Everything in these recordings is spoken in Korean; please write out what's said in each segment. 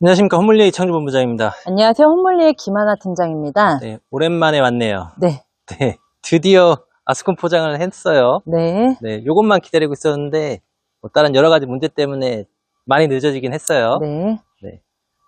안녕하십니까. 홈물리 이창주 본부장입니다. 안녕하세요. 홈몰리의 김하나 팀장입니다. 네, 오랜만에 왔네요. 네. 네, 드디어 아스콘 포장을 했어요. 네. 네, 요것만 기다리고 있었는데, 뭐 다른 여러 가지 문제 때문에 많이 늦어지긴 했어요. 네.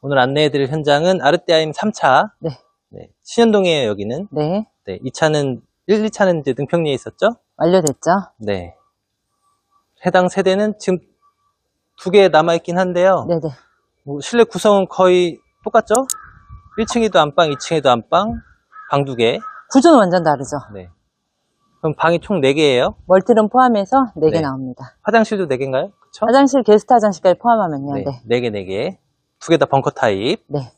오늘 안내해드릴 현장은 아르떼아임 3차. 네. 신현동이에요, 여기는. 네. 네, 2차는, 1, 2차는 이제 능평리에 있었죠? 완료됐죠? 네. 해당 세대는 지금 두 개 남아있긴 한데요. 네네. 뭐 실내 구성은 거의 똑같죠? 1층에도 안방, 2층에도 안방, 방 두 개. 구조는 완전 다르죠. 네. 그럼 방이 총 4개예요. 멀티룸 포함해서 4개 네. 나옵니다. 화장실도 4개인가요? 그쵸? 화장실, 게스트 화장실까지 포함하면요. 네. 네. 4개, 4개. 두 개 다 벙커 타입. 네.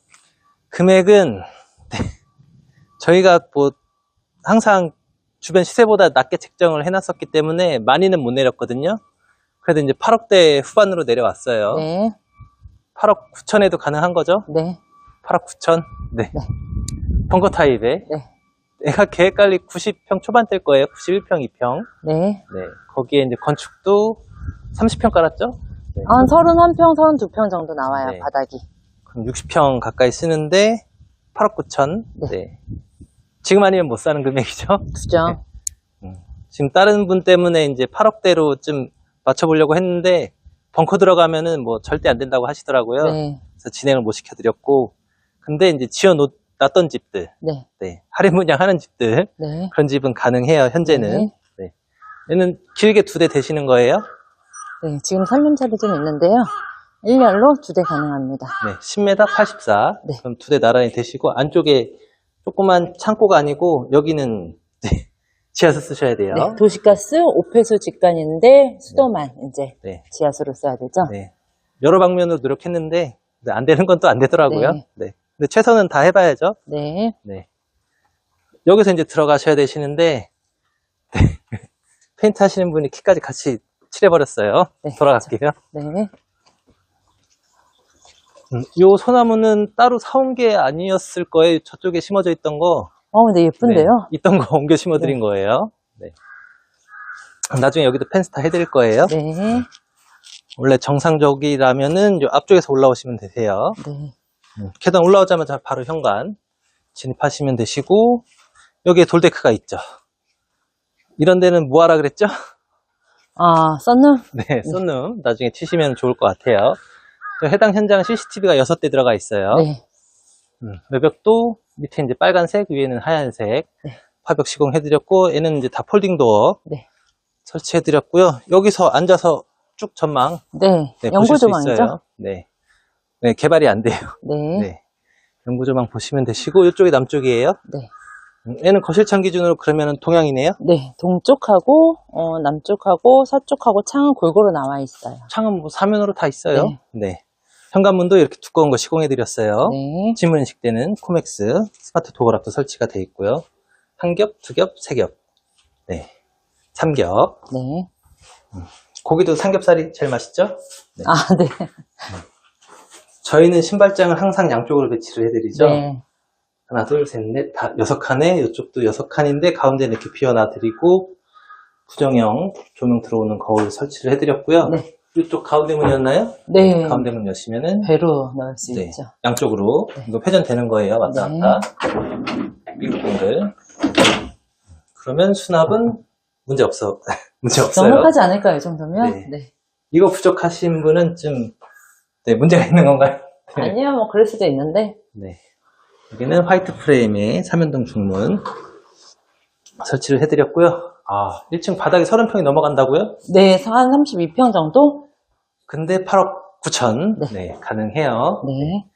금액은, 네. 저희가 뭐, 항상 주변 시세보다 낮게 책정을 해놨었기 때문에 많이는 못 내렸거든요. 그래도 이제 8억대 후반으로 내려왔어요. 네. 8억 9천에도 가능한 거죠? 네. 8억 9천? 네. 벙커 타입에. 네. 내가 계획 관리 90평 초반대일 거예요. 91평, 2평. 네. 네. 거기에 이제 건축도 30평 깔았죠? 네. 한 31평, 32평 정도 나와요. 네. 바닥이. 그럼 60평 가까이 쓰는데 8억 9천. 네. 네. 지금 아니면 못 사는 금액이죠. 그죠? 지금 다른 분 때문에 이제 8억대로 좀 맞춰보려고 했는데 벙커 들어가면은 뭐 절대 안 된다고 하시더라고요. 네. 그래서 진행을 못 시켜드렸고 근데 이제 지어놨던 집들, 네. 네. 할인 분양하는 집들 네. 그런 집은 가능해요. 현재는. 네. 얘는 길게 두 대 되시는 거예요. 네. 지금 살림살이 좀 있는데요. 1년로 두 대 가능합니다. 네. 10m 84. 네. 그럼 두 대 나란히 되시고 안쪽에 조그만 창고가 아니고 여기는 네. 지하수 쓰셔야 돼요. 네. 도시가스 5폐수 직관인데 수도만 이제 네. 지하수로 써야 되죠? 네. 여러 방면으로 노력했는데 네, 안 되는 건 또 안 되더라고요. 네. 네. 근데 최선은 다 해봐야죠. 네. 네. 여기서 이제 들어가셔야 되시는데 네. 페인트 하시는 분이 키까지 같이 칠해버렸어요. 네. 돌아갈게요. 네. 음, 요 소나무는 따로 사온 게 아니었을 거예요. 저쪽에 심어져 있던 거. 어, 근데 예쁜데요? 네, 있던 거 옮겨 심어드린 거예요. 네. 나중에 여기도 펜스타 해드릴 거예요. 네. 원래 정상적이라면은 요 앞쪽에서 올라오시면 되세요. 네. 음, 계단 올라오자마자 바로 현관 진입하시면 되시고 여기에 돌데크가 있죠. 이런 데는 뭐 하라 그랬죠? 아, 썬룸? 네, 썬룸 나중에 치시면 좋을 것 같아요. 저 해당 현장 CCTV가 6대 들어가 있어요. 네. 음, 외벽도 밑에 이제 빨간색, 위에는 하얀색 네. 화벽 시공해드렸고 얘는 이제 다 폴딩 도어 네. 설치해드렸고요. 여기서 앉아서 쭉 전망 네. 네, 연구 수 조망이죠? 네. 네, 개발이 안 돼요. 네. 네. 연구 조망 보시면 되시고 이쪽이 남쪽이에요. 네. 음, 얘는 거실창 기준으로 그러면 동향이네요. 네. 동쪽하고, 어, 남쪽하고, 서쪽하고 창은 골고루 나와 있어요. 창은 뭐 사면으로 다 있어요. 네. 네. 현관문도 이렇게 두꺼운 거 시공해 드렸어요. 네. 지문 인식 되는 코맥스 스마트 도어락도 설치가 돼 있고요. 한 겹, 두 겹, 세 겹. 네. 삼 겹. 네. 고기도 삼겹살이 제일 맛있죠? 네. 아, 네. 저희는 신발장을 항상 양쪽으로 배치를 해드리죠. 네. 하나, 둘, 셋, 넷, 다 여섯 칸에 이쪽도 여섯 칸인데 가운데 이렇게 비워놔드리고 부정형 조명 들어오는 거울 설치를 해드렸고요. 네. 이쪽 가운데 문이었나요? 네. 가운데 문 여시면은 배로 넣을 수 네, 있죠. 양쪽으로 이거 회전되는 거예요. 왔다 네. 갔다. 빙글빙글. 그러면 수납은 문제 없어. 문제 없어요. 넉넉하지 않을까요, 이 정도면? 네. 네. 이거 부족하신 분은 좀 네, 문제가 있는 건가요? 네. 아니요, 뭐, 그럴 수도 있는데. 네. 여기는 화이트 프레임에 삼연동 중문 설치를 해드렸고요. 아, 1층 바닥이 30평이 넘어간다고요? 네, 한 32평 정도? 근데 8억 9천. 네. 네, 가능해요. 네.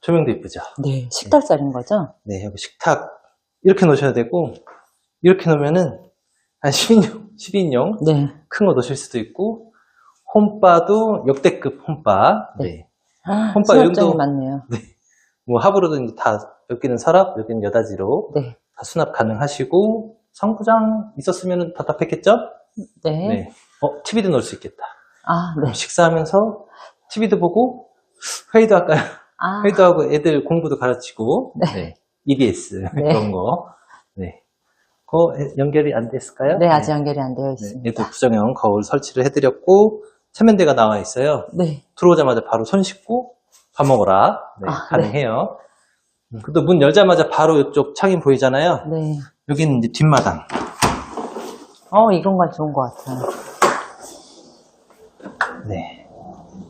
조명도 이쁘죠? 네. 식탁짜리인 거죠? 네, 여기 식탁 이렇게 놓으셔야 되고 이렇게 놓으면은 한 10인용, 12인용 네. 큰 거 놓으실 수도 있고 홈바도 역대급 홈바. 네. 아, 홈바 수납장이 이름도- 많네요. 뭐 합으로도 다 여기는 서랍, 여기는 여다지로 네. 다 수납 가능하시고 상부장 있었으면 답답했겠죠? 네. 네. 어, TV도 넣을 수 있겠다. 아, 네. 식사하면서 TV도 보고 회의도 할까요? 아, 회의도 하고 애들 공부도 가르치고 네. 네. EBS 네. 그런 거. 네. 그거 연결이 안 됐을까요? 네, 아직 연결이 안 되어 네. 있습니다. 얘도 부정형 거울 설치를 해드렸고 세면대가 나와 있어요. 네. 들어오자마자 바로 손 씻고 밥 먹어라. 네, 아, 가능해요. 음, 그래도 문 열자마자 바로 이쪽 창이 보이잖아요. 네. 여기는 이제 뒷마당. 어, 이런 건 좋은 것 같아요. 네.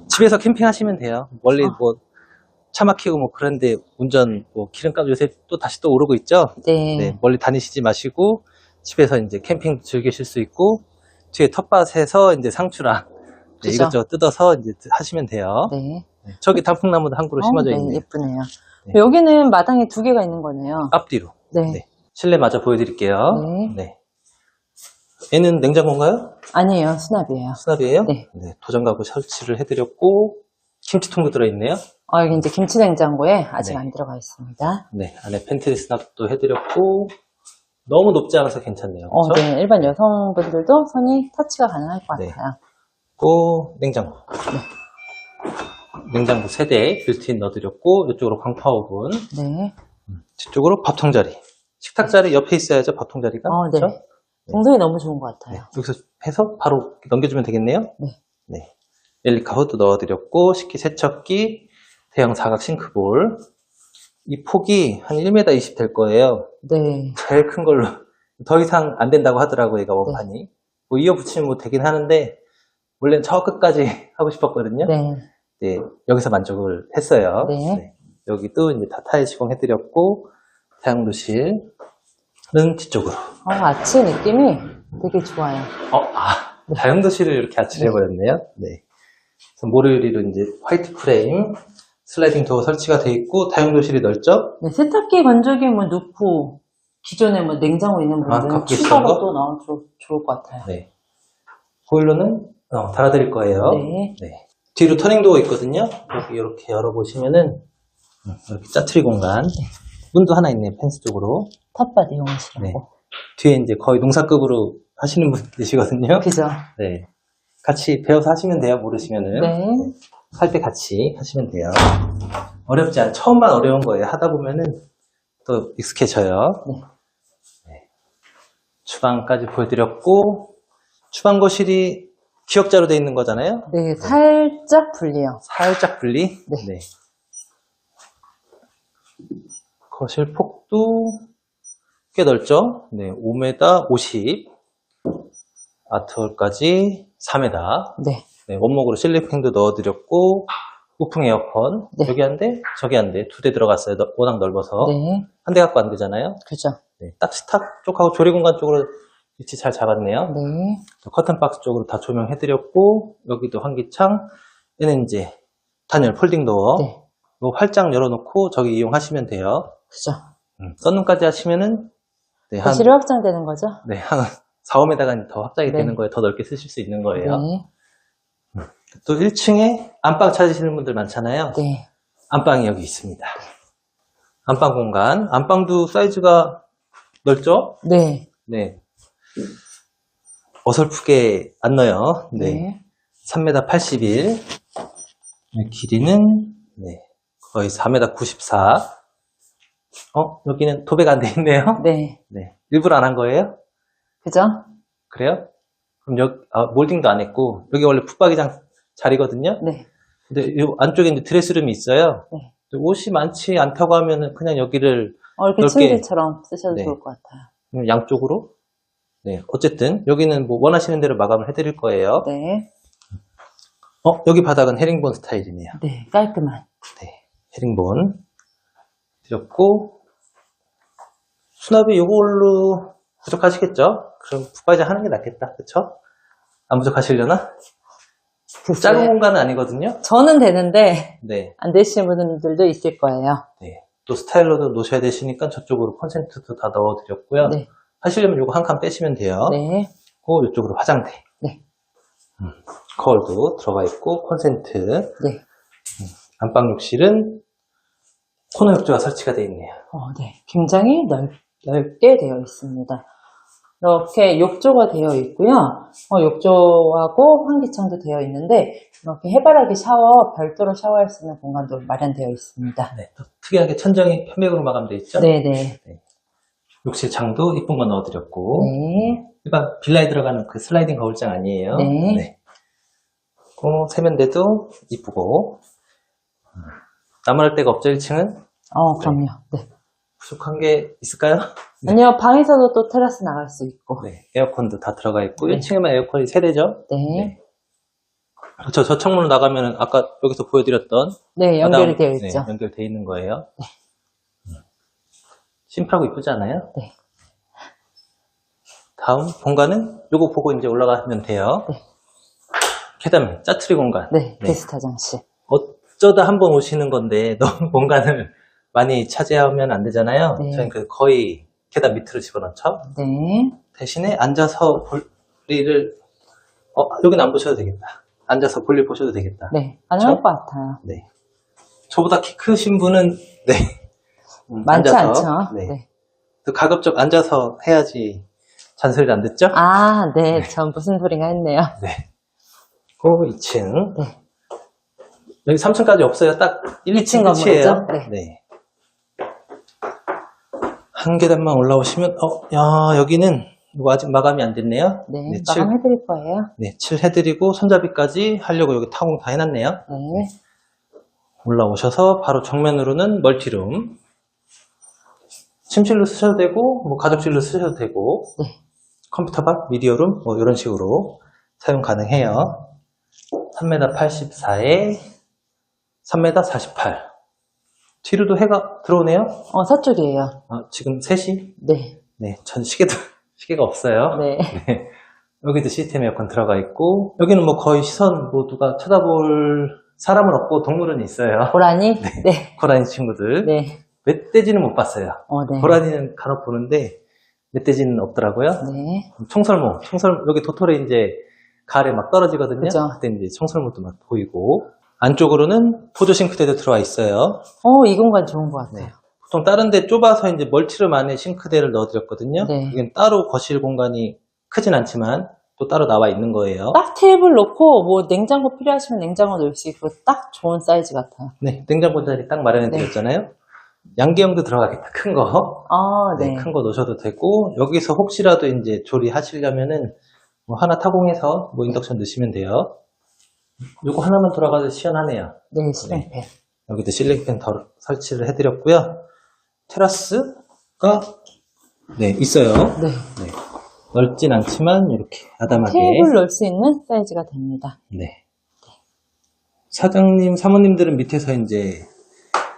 집에서 캠핑하시면 돼요. 멀리 아. 뭐차 막히고 뭐 그런데 운전 뭐 기름값 요새 또 다시 또 오르고 있죠. 네. 네, 멀리 다니시지 마시고 집에서 이제 캠핑 즐기실 수 있고 뒤에 텃밭에서 이제 상추랑 네, 그죠. 이것저것 뜯어서 이제 하시면 돼요. 네. 네, 저기 단풍나무도 한 그루 심어져 어, 네, 있네요. 예쁘네요. 네. 여기는 마당에 두 개가 있는 거네요. 앞뒤로. 네. 네. 실내 마저 보여드릴게요. 네. 얘는 냉장고인가요? 아니에요, 수납이에요. 수납이에요? 네. 도전 가구 설치를 해드렸고 김치통도 들어있네요. 어, 여기 이제 김치 냉장고에 아직 네. 안 들어가 있습니다. 네, 안에 팬트리 수납도 해드렸고 너무 높지 않아서 괜찮네요. 어, 그렇죠? 네. 일반 여성분들도 손이 터치가 가능할 것 네. 같아요. 그리고 냉장고. 냉장고 세대 빌트인 넣어드렸고 이쪽으로 광파 오븐, 네. 뒤쪽으로 밥통 자리. 식탁 자리 옆에 있어야죠, 밥통 자리가. 어, 네. 그렇죠? 동선이 너무 좋은 것 네, 같아요. 여기서 해서 바로 넘겨주면 되겠네요. 네. 네. 엘리카 후드 넣어드렸고 식기 세척기, 대형 사각 싱크볼. 이 폭이 한 1m 20 될 거예요. 네. 제일 큰 걸로 더 이상 안 된다고 하더라고요, 얘가 원판이. 뭐 이어 붙이면 뭐 되긴 하는데 원래는 저 끝까지 하고 싶었거든요. 네. 네, 여기서 만족을 했어요. 네. 여기도 이제 다 타일 시공해드렸고 다용도실은 뒤쪽으로. 어, 아치 느낌이 되게 좋아요. 어, 아, 다용도실을 이렇게 아치를 네. 해버렸네요. 네. 그래서 모래유리로 이제 화이트 프레임, 슬라이딩 도어 설치가 돼 있고 다용도실이 넓죠? 네, 세탁기 건조기 뭐 넣고 기존에 뭐 냉장고 있는 아, 분들은 계시던 추가로 거? 또 넣으면 좋- 좋을 것 같아요. 네. 보일러는 어, 달아드릴 거예요. 네. 뒤로 터닝 도어 있거든요. 여기 이렇게 열어보시면은 음, 이렇게 짜투리 공간. 문도 하나 있네요. 펜스 쪽으로. 텃밭 이용하시라고. 네. 뒤에 이제 거의 농사급으로 하시는 분 계시거든요. 그죠? 네. 같이 배워서 하시면 돼요. 모르시면은. 네. 할 때 같이 하시면 돼요. 어렵지 않아. 처음만 어려운 거예요. 하다 보면은 또 익숙해져요. 네. 네. 주방까지 보여드렸고, 주방 거실이 기역자로 돼 있는 거잖아요. 네, 살짝 불리요. 살짝 분리. 네. 거실 폭도 꽤 넓죠? 네, 5m 50. 아트홀까지 4m. 네. 네, 원목으로 실리핑도 넣어드렸고, 우풍 에어컨. 네. 여기 한 대, 저기 한 대. 두 대 들어갔어요. 너- 워낙 넓어서. 네. 한 대 갖고 안 되잖아요. 그죠? 네, 딱 식탁 쪽하고 조리 공간 쪽으로 위치 잘 잡았네요. 네. 커튼 박스 쪽으로 다 조명해드렸고, 여기도 환기창. 얘는 이제 단열 폴딩 도어. 네. 이거 활짝 열어놓고 저기 이용하시면 돼요. 그죠? 음, 썬룸까지 하시면은 네, 한, 거실이 확장되는 거죠? 네, 한 4, 5m가 더 확장이 네. 되는 거예요. 더 넓게 쓰실 수 있는 거예요. 네. 또 1층에 안방 찾으시는 분들 많잖아요. 네. 안방이 여기 있습니다. 안방 공간. 안방도 사이즈가 넓죠? 네. 네. 어설프게 안 넣어요. 네. 네. 3m 81. 네, 길이는 네, 거의 4m 94. 어, 여기는 도배가 안 돼 있네요. 네. 네. 일부러 안 한 거예요? 그죠? 그래요? 그럼 여기, 아, 몰딩도 안 했고, 여기 원래 붙박이장 자리거든요? 네. 근데 이 안쪽에 이제 드레스룸이 있어요. 네. 옷이 많지 않다고 하면은 그냥 여기를 어, 이렇게 넓게. 침대처럼 쓰셔도 네. 좋을 것 같아요. 그냥 양쪽으로. 네. 어쨌든, 여기는 뭐 원하시는 대로 마감을 해드릴 거예요. 네. 어, 여기 바닥은 헤링본 스타일이네요. 네. 깔끔한. 네. 헤링본. 드렸고, 수납이 요걸로 부족하시겠죠? 그럼 붙박이장 하는 게 낫겠다. 그쵸? 안 부족하시려나? 글쎄. 작은 공간은 아니거든요? 저는 되는데 네. 안 되시는 분들도 있을 거예요. 네. 또 스타일러도 놓으셔야 되시니까 저쪽으로 콘센트도 다 넣어드렸고요. 네. 하시려면 요거 한 칸 빼시면 돼요. 네. 그리고 이쪽으로 화장대. 네. 음, 거울도 들어가 있고 콘센트. 네. 안방 욕실은 코너 욕조가 설치가 되어 있네요. 어, 네. 굉장히 넓, 넓게 되어 있습니다. 이렇게 욕조가 되어 있고요. 어, 욕조하고 환기창도 되어 있는데 이렇게 해바라기 샤워, 별도로 샤워할 수 있는 공간도 마련되어 있습니다. 네. 또 특이하게 천정이 편백으로 마감되어 있죠? 네네. 욕실 창도 이쁜 거 넣어드렸고 네. 일반 빌라에 들어가는 그 슬라이딩 거울장 아니에요. 네. 그 세면대도 이쁘고 음, 나무랄 데가 없죠, 1층은? 어, 그럼요. 네. 부족한 게 있을까요? 아니요, 방에서도 또 테라스 나갈 수 있고. 네. 에어컨도 다 들어가 있고, 네. 1층에만 에어컨이 3대죠? 네. 네. 그렇죠. 저 창문으로 나가면 아까 여기서 보여드렸던 네, 연결이 되어 네, 있죠. 연결되어 있는 거예요. 음. 심플하고 이쁘지 않아요? 네. 다음 공간은 요거 보고 이제 올라가면 돼요. 네. 계단, 짜투리 공간. 네, 네. 게스트 화장실. 어쩌다 한 번 오시는 건데 너무 공간을 많이 차지하면 안 되잖아요. 네. 저희는 그 거의 계단 밑으로 집어넣죠. 네. 대신에 앉아서 볼일을 어, 여기는 안 보셔도 되겠다. 앉아서 볼일 보셔도 되겠다. 네. 가능할 그쵸? 것 같아요. 네. 저보다 키 크신 분은 네. 음, 많지 앉아서, 않죠? 네. 네. 또 가급적 앉아서 해야지 잔소리를 안 듣죠? 아, 네. 전 무슨 소리가 했네요. 네. 고 2층. 네. 여기 3층까지 없어요. 딱 1, 2층 2층 끝이에요. 건물이죠? 네. 한 계단만 올라오시면, 어, 야, 여기는 이거 아직 마감이 안 됐네요. 네. 칠, 마감해드릴 거예요. 네, 칠 해드리고 손잡이까지 하려고 여기 타공 다 해놨네요. 네. 올라오셔서 바로 정면으로는 멀티룸. 침실로 쓰셔도 되고, 뭐 가족실로 쓰셔도 되고, 네. 컴퓨터방, 미디어룸, 뭐 이런 식으로 사용 가능해요. 3m 84에 3m 48. 뒤로도 해가 들어오네요. 어, 서쪽이에요. 아, 지금 3시? 네. 네, 전 시계도, 시계가 없어요. 네. 여기도 시스템 에어컨 들어가 있고, 여기는 뭐 거의 시선, 뭐 누가 쳐다볼 사람은 없고 동물은 있어요. 고라니? 네. 고라니 친구들. 네. 멧돼지는 못 봤어요. 어, 네. 고라니는 간혹 보는데, 멧돼지는 없더라고요. 네. 청설모, 청설 여기 도토리 이제 가을에 막 떨어지거든요. 그죠. 그때 이제 청설모도 막 보이고 안쪽으로는 보조 싱크대도 들어와 있어요. 어, 이 공간 좋은 것 같아요. 네. 보통 다른 데 좁아서 이제 멀티룸 안에 싱크대를 넣어드렸거든요. 네. 이게 따로 거실 공간이 크진 않지만 또 따로 나와 있는 거예요. 딱 테이블 놓고 뭐 냉장고 필요하시면 냉장고 넣을 수 있고 딱 좋은 사이즈 같아요. 네, 냉장고 자리 딱 마련해 드렸잖아요. 양계형도 들어가겠다. 큰 거. 아, 네, 네. 큰거 놓으셔도 되고 여기서 혹시라도 이제 조리하시려면은 뭐 하나 타공해서 뭐 인덕션 넣으시면 돼요. 요거 하나만 돌아가도 시원하네요. 네, 실행팬. 여기도 실링팬 더 설치를 해드렸고요. 테라스가 네 있어요. 네. 네. 넓진 않지만 이렇게 아담하게. 테이블 넣을 수 있는 사이즈가 됩니다. 네. 사장님, 사모님들은 밑에서 이제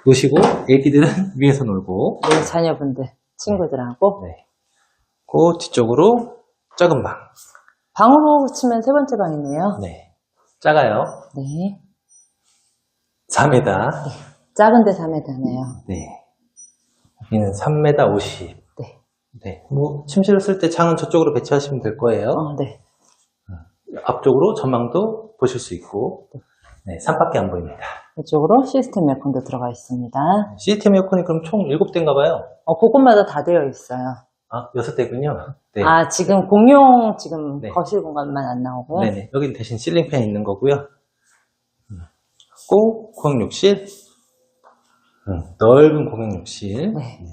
노시고 애기들은 위에서 놀고. 네, 자녀분들, 친구들하고. 네. 그 뒤쪽으로 작은 방. 방으로 치면 세 번째 방이네요. 네. 작아요. 네. 4m. 작은데 3m네요. 네. 여기는 3m 50. 네. 네. 뭐, 침실을 쓸 때 창은 저쪽으로 배치하시면 될 거예요. 어, 네. 앞쪽으로 전망도 보실 수 있고. 네, 산밖에 안 보입니다. 이쪽으로 시스템 에어컨도 들어가 있습니다. 시스템 에어컨이 그럼 총 7대인가 봐요. 어, 그곳마다 다 되어 있어요. 아, 6대군요. 네. 아, 지금 공용, 지금 네. 거실 공간만 안 나오고요. 네네. 여기는 대신 실링팬이 있는 거고요. 음. 고, 공용욕실. 음, 넓은 공용욕실. 네.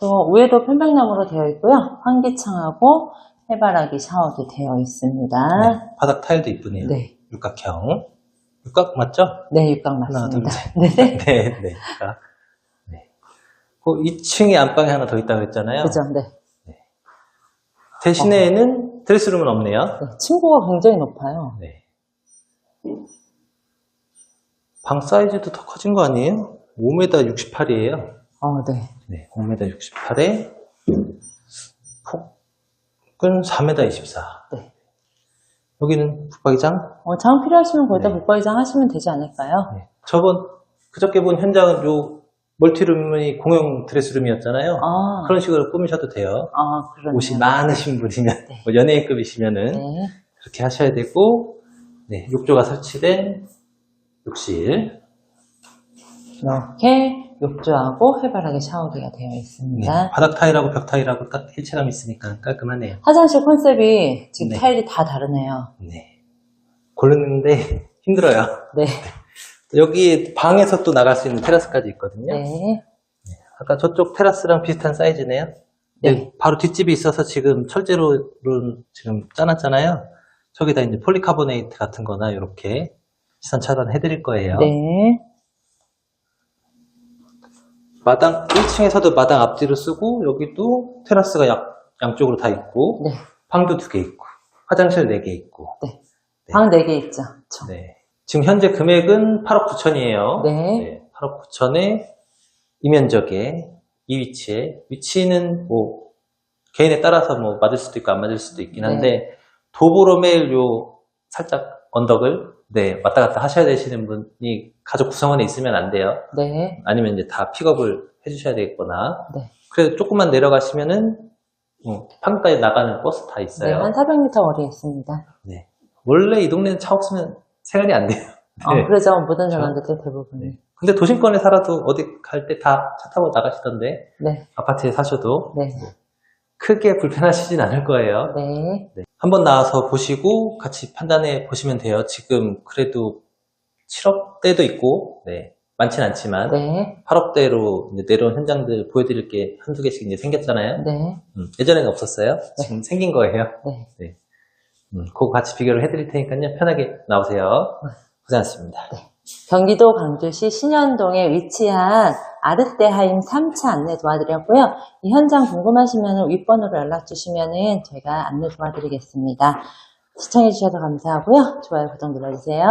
또 위에도 편백나무로 되어 있고요. 환기창하고 해바라기 샤워도 되어 있습니다. 네, 바닥 타일도 이쁘네요. 네. 육각형. 육각 맞죠? 네, 육각 하나, 둘, 맞습니다. 셋. 네. 네, 네. 육각. 네. 그 2층에 안방이 하나 더 있다고 했잖아요. 그죠, 네. 대신에는 드레스룸은 없네요. 네, 층고가 굉장히 높아요. 네. 방 사이즈도 더 커진 거 아니에요? 5m 68이에요. 어, 네. 네, 5m 68에 폭은 4m 24. 네. 여기는 붙박이장. 어, 장 필요하시면 거기다 네. 붙박이장 하시면 되지 않을까요? 네. 저번 그저께 본 현장은 요 멀티룸이 공용 드레스룸이었잖아요. 아, 그런 식으로 꾸미셔도 돼요. 아, 그러네요. 옷이 많으신 분이면 네. 뭐 연예인급이시면은 네. 그렇게 하셔야 되고 네, 욕조가 설치된 욕실. 이렇게 욕조하고 해바라기 샤워기가 되어 네, 있습니다. 바닥 타일하고 벽 타일하고 딱 일체감 있으니까 깔끔하네요. 화장실 컨셉이 지금 네. 타일이 다 다르네요. 네. 고르는데 힘들어요. 네. 여기 방에서 또 나갈 수 있는 테라스까지 있거든요. 네. 아까 저쪽 테라스랑 비슷한 사이즈네요. 네. 네, 바로 뒷집이 있어서 지금 철제로 지금 짜놨잖아요. 저기다 이제 폴리카보네이트 같은 거나 이렇게 시선 차단 해드릴 거예요. 네. 마당 1층에서도 마당 앞뒤로 쓰고 여기도 테라스가 양, 양쪽으로 다 있고 네. 방도 두 개 있고 화장실 네 개 있고 네. 방 4개 있죠. 그쵸? 네. 지금 현재 금액은 8억 9천이에요. 네. 8억 9천에 이면적에 이 위치에 위치는 뭐 개인에 따라서 뭐 맞을 수도 있고 안 맞을 수도 있긴 한데 도보로 매일 요 살짝 언덕을 네 왔다 갔다 하셔야 되시는 분이 가족 구성원에 있으면 안 돼요. 네. 아니면 이제 다 픽업을 해주셔야 되겠거나. 네. 그래도 조금만 내려가시면은 어, 판가에 나가는 버스 다 네, 있어요. 한 400m 거리에 있습니다. 네. 원래 이 동네는 차 없으면 생활이 안 돼요. 어, 네. 그러죠. 모든 전원들 대부분. 네. 근데 도심권에 살아도 어디 갈 때 다 차 타고 나가시던데 네. 아파트에 사셔도 네. 크게 불편하시진 않을 거예요. 네. 한번 나와서 보시고 같이 판단해 보시면 돼요. 지금 그래도 7억대도 있고 네. 많진 않지만 네. 8억대로 내려온 현장들 보여드릴 게 한두 개씩 이제 생겼잖아요. 네. 음, 예전에는 없었어요. 지금 생긴 거예요. 네. 음, 그거 같이 비교를 해드릴 테니까요. 편하게 나오세요. 고생하셨습니다. 경기도 광주시 신현동에 위치한 아르테하임 3차 안내 도와드렸고요. 이 현장 궁금하시면 윗번호로 연락 주시면 저희가 안내 도와드리겠습니다. 시청해주셔서 감사하고요. 좋아요, 구독 눌러주세요.